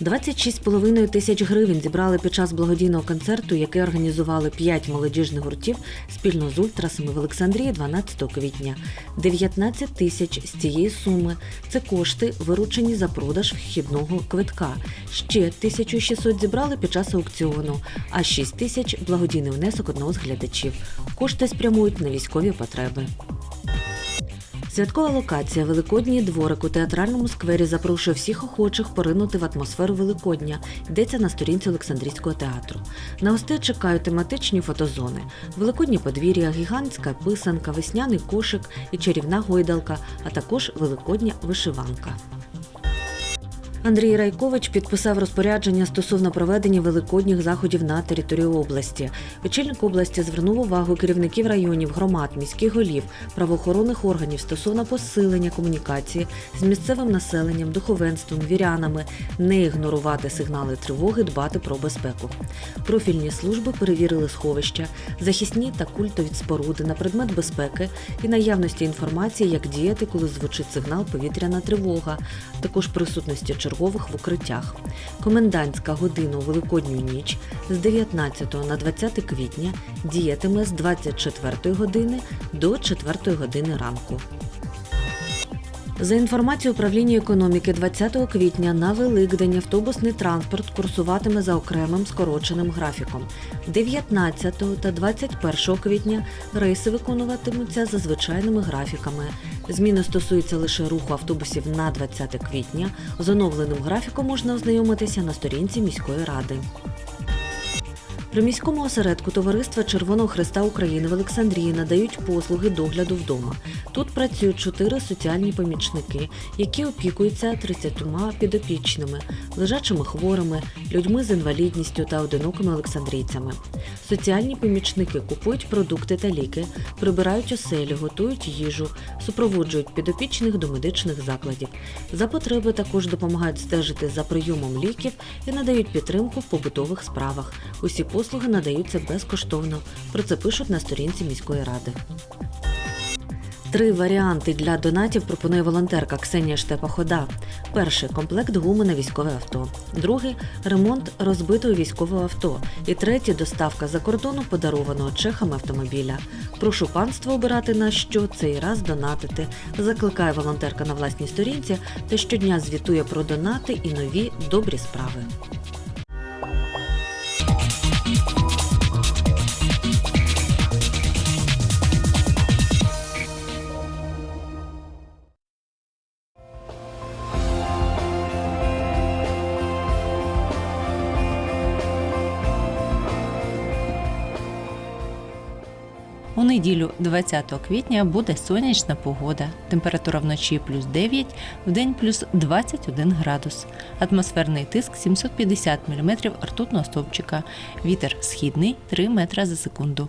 26,5 тисяч гривень зібрали під час благодійного концерту, який організували п'ять молодіжних гуртів спільно з ультрасами в Олександрії 12 квітня. 19 тисяч з цієї суми це кошти, виручені за продаж вхідного квитка. Ще 1600 зібрали під час аукціону, а 6 тисяч благодійний внесок одного з глядачів. Кошти спрямують на військові потреби. Святкова локація Великодній дворик у театральному сквері запрошує всіх охочих поринути в атмосферу Великодня. Йдеться на сторінці Олександрійського театру. На гостей чекають тематичні фотозони: Великодні подвір'я, гігантська писанка, весняний кошик і чарівна гойдалка, а також великодня вишиванка. Андрій Райкович підписав розпорядження стосовно проведення великодніх заходів на території області. Очільник області звернув увагу керівників районів, громад, міських голів, правоохоронних органів стосовно посилення комунікації з місцевим населенням, духовенством, вірянами, не ігнорувати сигнали тривоги, дбати про безпеку. Профільні служби перевірили сховища, захисні та культові споруди на предмет безпеки і наявності інформації, як діяти, коли звучить сигнал повітряна тривога, також присутності чергових в укриттях. Комендантська година у Великодню ніч з 19 на 20 квітня діятиме з 24 години до 4 години ранку. За інформацією управління економіки, 20 квітня на Великдень автобусний транспорт курсуватиме за окремим скороченим графіком. 19 та 21 квітня рейси виконуватимуться за звичайними графіками. Зміни стосуються лише руху автобусів на 20 квітня. З оновленим графіком можна ознайомитися на сторінці міської ради. При міському осередку Товариства Червоного Христа України в Олександрії надають послуги догляду вдома. Тут працюють чотири соціальні помічники, які опікуються 30 підопічними, лежачими хворими, людьми з інвалідністю та одинокими олександрійцями. Соціальні помічники купують продукти та ліки, прибирають оселю, готують їжу, супроводжують підопічних до медичних закладів. За потреби також допомагають стежити за прийомом ліків і надають підтримку в побутових справах. Усі послуги надаються безкоштовно. Про це пишуть на сторінці міської ради. Три варіанти для донатів пропонує волонтерка Ксенія Штепа-Хода. Перший комплект гуми на військове авто. Другий ремонт розбитого військового авто. І третій доставка за кордону подарованого чехами автомобіля. Прошу панство обирати на що цей раз донатити. Закликає волонтерка на власній сторінці та щодня звітує про донати і нові добрі справи. У неділю, 20 квітня, буде сонячна погода. Температура вночі плюс 9, вдень плюс 21 градус. Атмосферний тиск 750 мм ртутного стовпчика. Вітер східний 3 метра за секунду.